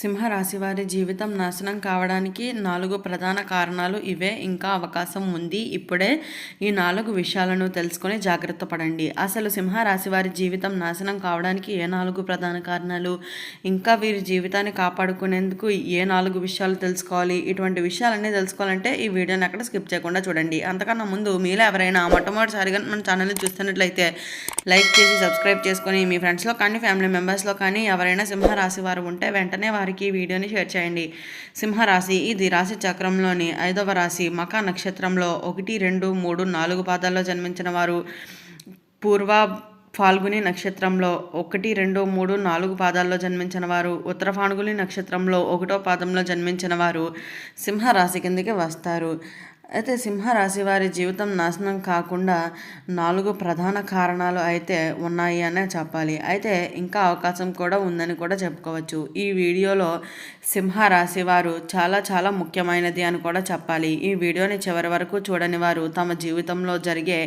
సింహరాశి వారి జీవితం నాశనం కావడానికి నాలుగు ప్రధాన కారణాలు ఇవే. ఇంకా అవకాశం ఉంది. ఇప్పుడే ఈ నాలుగు విషయాలను తెలుసుకొని జాగ్రత్త పడండి. అసలు సింహరాశి వారి జీవితం నాశనం కావడానికి ఏ నాలుగు ప్రధాన కారణాలు? ఇంకా వీరి జీవితాన్ని కాపాడుకునేందుకు ఏ నాలుగు విషయాలు తెలుసుకోవాలి? ఇటువంటి విషయాలన్నీ తెలుసుకోవాలంటే ఈ వీడియోని అక్కడ స్కిప్ చేయకుండా చూడండి. అంతకన్నా ముందు మీలో ఎవరైనా మొట్టమొదటిసారిగా మన ఛానల్ని చూస్తున్నట్లయితే లైక్ చేసి సబ్స్క్రైబ్ చేసుకొని మీ ఫ్రెండ్స్లో కానీ ఫ్యామిలీ మెంబర్స్లో కానీ ఎవరైనా సింహరాశి వారు ఉంటే వెంటనే వారికి వీడియోని షేర్ చేయండి. సింహరాశి ఇది రాశి చక్రంలోని ఐదవ రాశి. మకా నక్షత్రంలో ఒకటి రెండు మూడు నాలుగు పాదాల్లో జన్మించిన వారు. పూర్వ ఫాల్గుని నక్షత్రంలో ఒకటి రెండు మూడు నాలుగు పాదాల్లో జన్మించిన వారు. ఉత్తర ఫాల్గుని నక్షత్రంలో ఒకటో పాదంలో జన్మించిన వారు సింహరాశి కిందకి వస్తారు. అయితే సింహరాశి వారి జీవితం నాశనం కాకుండా నాలుగు ప్రధాన కారణాలు అయితే ఉన్నాయి అనే చెప్పాలి. అయితే ఇంకా అవకాశం కూడా ఉందని కూడా చెప్పుకోవచ్చు. ఈ వీడియోలో సింహరాశి వారు చాలా చాలా ముఖ్యమైనది అని కూడా చెప్పాలి. ఈ వీడియోని చివరి వరకు చూడని వారు తమ జీవితంలో జరిగే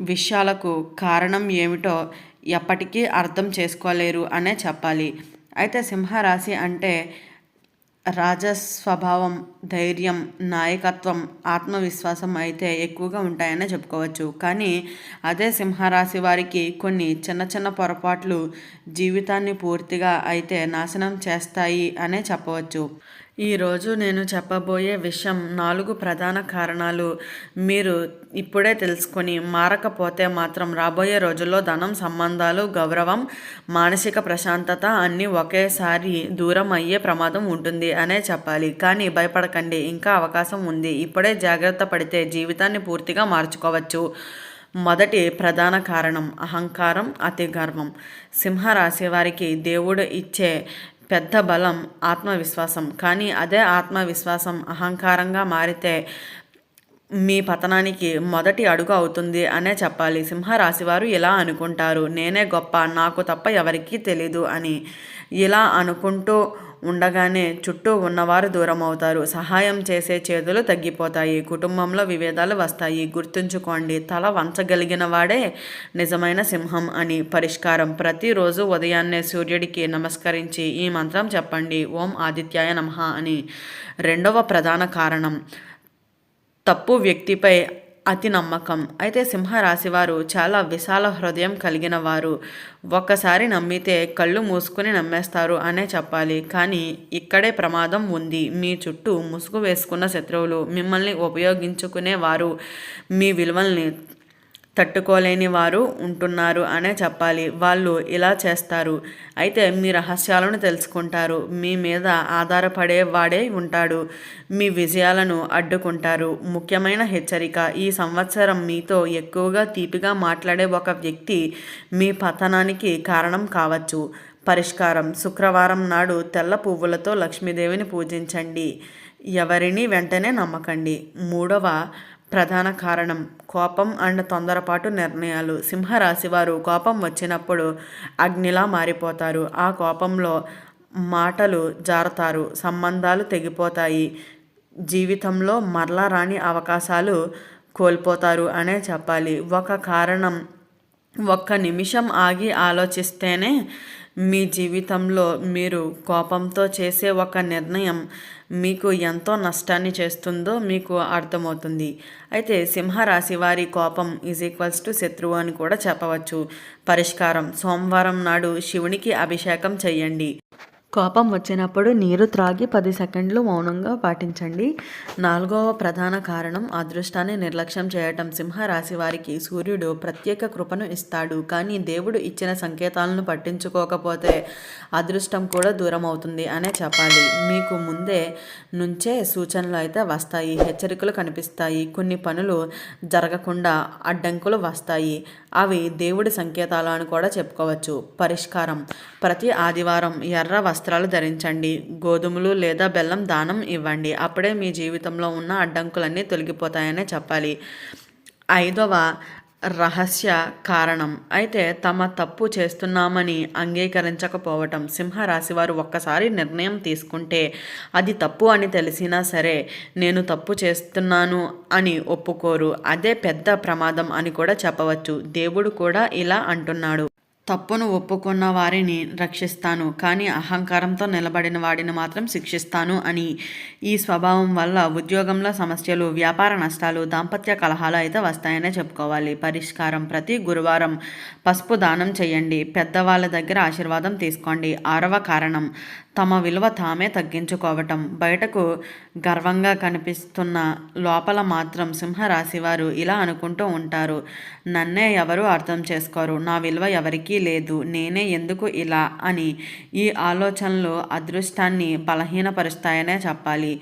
విషయాలకు కారణం ఏమిటో ఎప్పటికీ అర్థం చేసుకోలేరు అనే చెప్పాలి. అయితే సింహరాశి అంటే రాజస్వభావం ధైర్యం నాయకత్వం ఆత్మవిశ్వాసం అయితే ఎక్కువగా ఉంటాయనే చెప్పుకోవచ్చు. కానీ అదే సింహరాశి వారికి కొన్ని చిన్న చిన్న పొరపాట్లు జీవితాన్ని పూర్తిగా అయితే నాశనం చేస్తాయి అనే చెప్పవచ్చు. ఈరోజు నేను చెప్పబోయే విషయం నాలుగు ప్రధాన కారణాలు మీరు ఇప్పుడే తెలుసుకొని మారకపోతే మాత్రం రాబోయే రోజుల్లో ధనం సంబంధాలు గౌరవం మానసిక ప్రశాంతత అన్నీ ఒకేసారి దూరం అయ్యే ప్రమాదం ఉంటుంది అనే చెప్పాలి. కానీ భయపడకండి ఇంకా అవకాశం ఉంది. ఇప్పుడే జాగ్రత్త పడితే జీవితాన్ని పూర్తిగా మార్చుకోవచ్చు. మొదటి ప్రధాన కారణం అహంకారం అతి గర్వం సింహరాశి వారికి దేవుడు ఇచ్చే పెద్ద బలం ఆత్మవిశ్వాసం. కానీ అదే ఆత్మవిశ్వాసం అహంకారంగా మారితే మీ పతనానికి మొదటి అడుగు అవుతుంది అనే చెప్పాలి. సింహరాశివారు ఇలా అనుకుంటారు. నేనే గొప్ప నాకు తప్ప ఎవరికీ తెలీదు అని. ఇలా అనుకుంటూ ఉండగానే చుట్టూ ఉన్నవారు దూరం అవుతారు సహాయం చేసే చేతులు తగ్గిపోతాయి. కుటుంబంలో విభేదాలు వస్తాయి. గుర్తుంచుకోండి తల వంచగలిగిన వాడే నిజమైన సింహం అని పరిష్కారం. ప్రతిరోజు ఉదయాన్నే సూర్యుడికి నమస్కరించి ఈ మంత్రం చెప్పండి. ఓం ఆదిత్యాయ నమ అని రెండవ ప్రధాన కారణం. తప్పు వ్యక్తిపై అతి నమ్మకం. అయితే సింహరాశి వారు చాలా విశాల హృదయం కలిగిన వారు. ఒక్కసారి నమ్మితే కళ్ళు మూసుకుని నమ్మేస్తారు అనే చెప్పాలి. కానీ ఇక్కడే ప్రమాదం ఉంది. మీ చుట్టూ ముసుగు వేసుకున్న శత్రువులు మిమ్మల్ని ఉపయోగించుకునే వారు మీ విలువల్ని తట్టుకోలేని వారు ఉంటున్నారు అనే చెప్పాలి. వాళ్ళు ఇలా చేస్తారు. అయితే మీ రహస్యాలను తెలుసుకుంటారు. మీ మీద ఆధారపడే వాడే ఉంటాడు. మీ విజయాలను అడ్డుకుంటారు. ముఖ్యమైన హెచ్చరిక ఈ సంవత్సరం మీతో ఎక్కువగా తీపిగా మాట్లాడే ఒక వ్యక్తి మీ పతనానికి కారణం కావచ్చు. పరిష్కారం శుక్రవారం నాడు తెల్ల పువ్వులతో లక్ష్మీదేవిని పూజించండి. ఎవరిని వెంటనే నమ్మకండి. మూడవ ప్రధాన కారణం. కోపం అండ్ తొందరపాటు నిర్ణయాలు. సింహరాశివారు కోపం వచ్చినప్పుడు అగ్నిలా మారిపోతారు. ఆ కోపంలో మాటలు జారుతారు. సంబంధాలు తెగిపోతాయి. జీవితంలో మరలా రాని అవకాశాలు కోల్పోతారు అనే చెప్పాలి. ఒక కారణం ఒక్క నిమిషం ఆగి ఆలోచిస్తేనే మీ జీవితంలో మీరు కోపంతో చేసే ఒక నిర్ణయం మీకు ఎంతో నష్టాన్ని చేస్తుందో మీకు అర్థమవుతుంది. అయితే సింహరాశి వారి కోపం ఈజ్ ఈక్వల్స్ టు శత్రువు అని కూడా చెప్పవచ్చు. పరిష్కారం సోమవారం నాడు శివునికి అభిషేకం చేయండి. కోపం వచ్చినప్పుడు నీరు త్రాగి పది సెకండ్లు మౌనంగా పాటించండి. నాలుగవ ప్రధాన కారణం అదృష్టాన్ని నిర్లక్ష్యం చేయటం. సింహరాశి వారికి సూర్యుడు ప్రత్యేక కృపను ఇస్తాడు. కానీ దేవుడు ఇచ్చిన సంకేతాలను పట్టించుకోకపోతే అదృష్టం కూడా దూరం అవుతుంది అనే చెప్పాలి. మీకు ముందే నుంచే సూచనలు అయితే వస్తాయి. హెచ్చరికలు కనిపిస్తాయి. కొన్ని పనులు జరగకుండా అడ్డంకులు వస్తాయి. అవి దేవుడి సంకేతాలు అని కూడా చెప్పుకోవచ్చు. పరిష్కారం. ప్రతి ఆదివారం ఎర్ర వస్త్రాలు ధరించండి. గోధుమలు లేదా బెల్లం దానం ఇవ్వండి. అప్పుడే మీ జీవితంలో ఉన్న అడ్డంకులన్నీ తొలగిపోతాయనే చెప్పాలి. ఐదవ రహస్య కారణం. అయితే తమ తప్పు చేస్తున్నామని అంగీకరించకపోవటం. సింహరాశి వారు ఒక్కసారి నిర్ణయం తీసుకుంటే అది తప్పు అని తెలిసినా సరే నేను తప్పు చేస్తున్నాను అని ఒప్పుకోరు. అదే పెద్ద ప్రమాదం అని కూడా చెప్పవచ్చు. దేవుడు కూడా ఇలా అంటున్నాడు. తప్పును ఒప్పుకున్న వారిని రక్షిస్తాను కానీ అహంకారంతో నిలబడిన వాడిని మాత్రం శిక్షిస్తాను అని. ఈ స్వభావం వల్ల ఉద్యోగంలో సమస్యలు వ్యాపార నష్టాలు దాంపత్య కలహాలు అయితే వస్తాయనే చెప్పుకోవాలి. పరిష్కారం ప్రతి గురువారం. పసుపు దానం చేయండి. పెద్దవాళ్ళ దగ్గర ఆశీర్వాదం తీసుకోండి. ఆరవ కారణం. తమ విలువ తామే తగ్గించుకోవటం. బయటకు గర్వంగా కనిపిస్తున్న లోపల మాత్రం సింహరాశి వారు ఇలా అనుకుంటూ ఉంటారు. నన్నే ఎవరు అర్థం చేసుకోరు. నా విలువ ఎవరికీ లేదు. నేనే ఎందుకు ఇలా? అని ఈ ఆలోచనలు అదృష్టాన్ని బలహీనపరుస్తాయనే చెప్పాలి.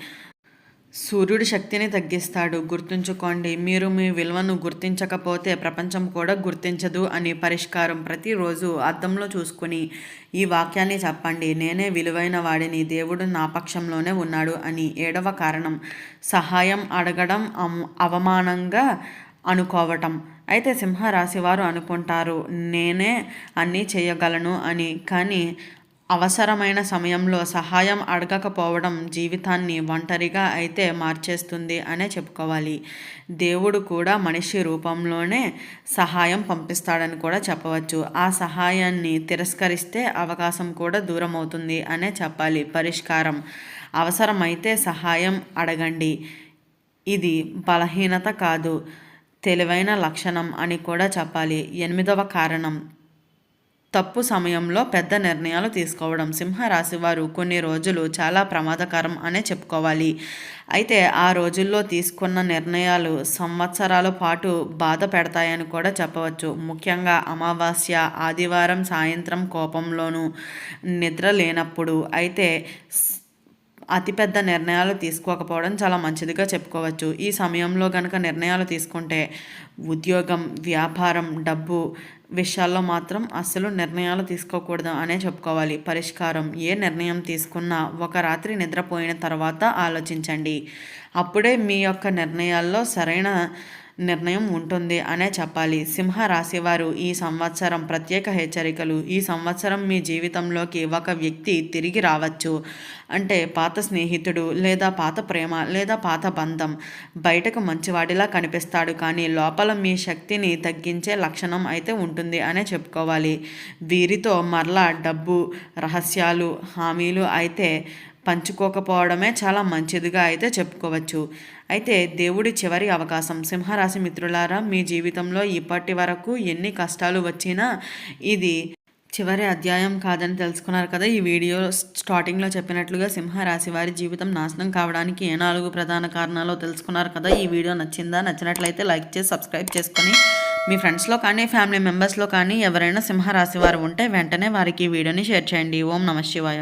సూర్యుడి శక్తిని తగ్గిస్తాడు. గుర్తుంచుకోండి మీరు మీ విలువను గుర్తించకపోతే ప్రపంచం కూడా గుర్తించదు అని పరిష్కారం ప్రతిరోజు అద్దంలో చూసుకుని ఈ వాక్యాన్ని చెప్పండి. నేనే విలువైన వాడిని దేవుడు నా పక్షంలోనే ఉన్నాడు అని ఏడవ కారణం. సహాయం అడగడం అవమానంగా అనుకోవటం. అయితే సింహరాశి వారు అనుకుంటారు నేనే అన్నీ చేయగలను అని. కానీ అవసరమైన సమయంలో సహాయం అడగకపోవడం జీవితాన్ని ఒంటరిగా అయితే మార్చేస్తుంది అనే చెప్పుకోవాలి. దేవుడు కూడా మనిషి రూపంలోనే సహాయం పంపిస్తాడని కూడా చెప్పవచ్చు. ఆ సహాయాన్ని తిరస్కరిస్తే అవకాశం కూడా దూరం అవుతుంది అనే చెప్పాలి. పరిష్కారం. అవసరమైతే సహాయం అడగండి. ఇది బలహీనత కాదు. తెలివైన లక్షణం అని కూడా చెప్పాలి. ఎనిమిదవ కారణం. తప్పు సమయంలో పెద్ద నిర్ణయాలు తీసుకోవడం. సింహరాశి వారు కొన్ని రోజులు చాలా ప్రమాదకరం అనే చెప్పుకోవాలి. అయితే ఆ రోజుల్లో తీసుకున్న నిర్ణయాలు సంవత్సరాల పాటు బాధ పెడతాయని కూడా చెప్పవచ్చు. ముఖ్యంగా అమావాస్య ఆదివారం సాయంత్రం కోపంలోనూ నిద్ర లేనప్పుడు. అయితే అతిపెద్ద నిర్ణయాలు తీసుకోకపోవడం చాలా మంచిదిగా చెప్పుకోవచ్చు. ఈ సమయంలో కనుక నిర్ణయాలు తీసుకుంటే ఉద్యోగం వ్యాపారం డబ్బు విషయాల్లో మాత్రం అస్సలు నిర్ణయాలు తీసుకోకూడదు అనే చెప్పుకోవాలి. పరిష్కారం ఏ నిర్ణయం తీసుకున్నా ఒక రాత్రి నిద్రపోయిన తర్వాత ఆలోచించండి. అప్పుడే మీ యొక్క నిర్ణయాల్లో సరైన నిర్ణయం ఉంటుంది అనే చెప్పాలి. సింహ రాశివారు ఈ సంవత్సరం ప్రత్యేక హెచ్చరికలు. ఈ సంవత్సరం మీ జీవితంలోకి ఒక వ్యక్తి తిరిగి రావచ్చు. అంటే పాత స్నేహితుడు లేదా పాత ప్రేమ లేదా పాత బంధం. బయటకు మంచివాడిలా కనిపిస్తాడు కానీ లోపల మీ శక్తిని తగ్గించే లక్షణం అయితే ఉంటుంది అనే చెప్పుకోవాలి. వీరితో మరలా డబ్బు రహస్యాలు హామీలు అయితే పంచుకోకపోవడమే చాలా మంచిదిగా అయితే చెప్పుకోవచ్చు. అయితే దేవుడి చివరి అవకాశం సింహరాశి మిత్రులారా మీ జీవితంలో ఇప్పటి వరకు ఎన్ని కష్టాలు వచ్చినా ఇది చివరి అధ్యాయం కాదని తెలుసుకున్నారు కదా. ఈ వీడియో స్టార్టింగ్లో చెప్పినట్లుగా సింహరాశి వారి జీవితం నాశనం కావడానికి ఏ నాలుగు ప్రధాన కారణాలు తెలుసుకున్నారు కదా. ఈ వీడియో నచ్చిందా నచ్చినట్లయితే లైక్ చేసి సబ్స్క్రైబ్ చేసుకొని మీ ఫ్రెండ్స్లో కానీ ఫ్యామిలీ మెంబర్స్లో కానీ ఎవరైనా సింహరాశి వారు ఉంటే వెంటనే వారికి ఈ వీడియోని షేర్ చేయండి. ఓం నమ శివాయ.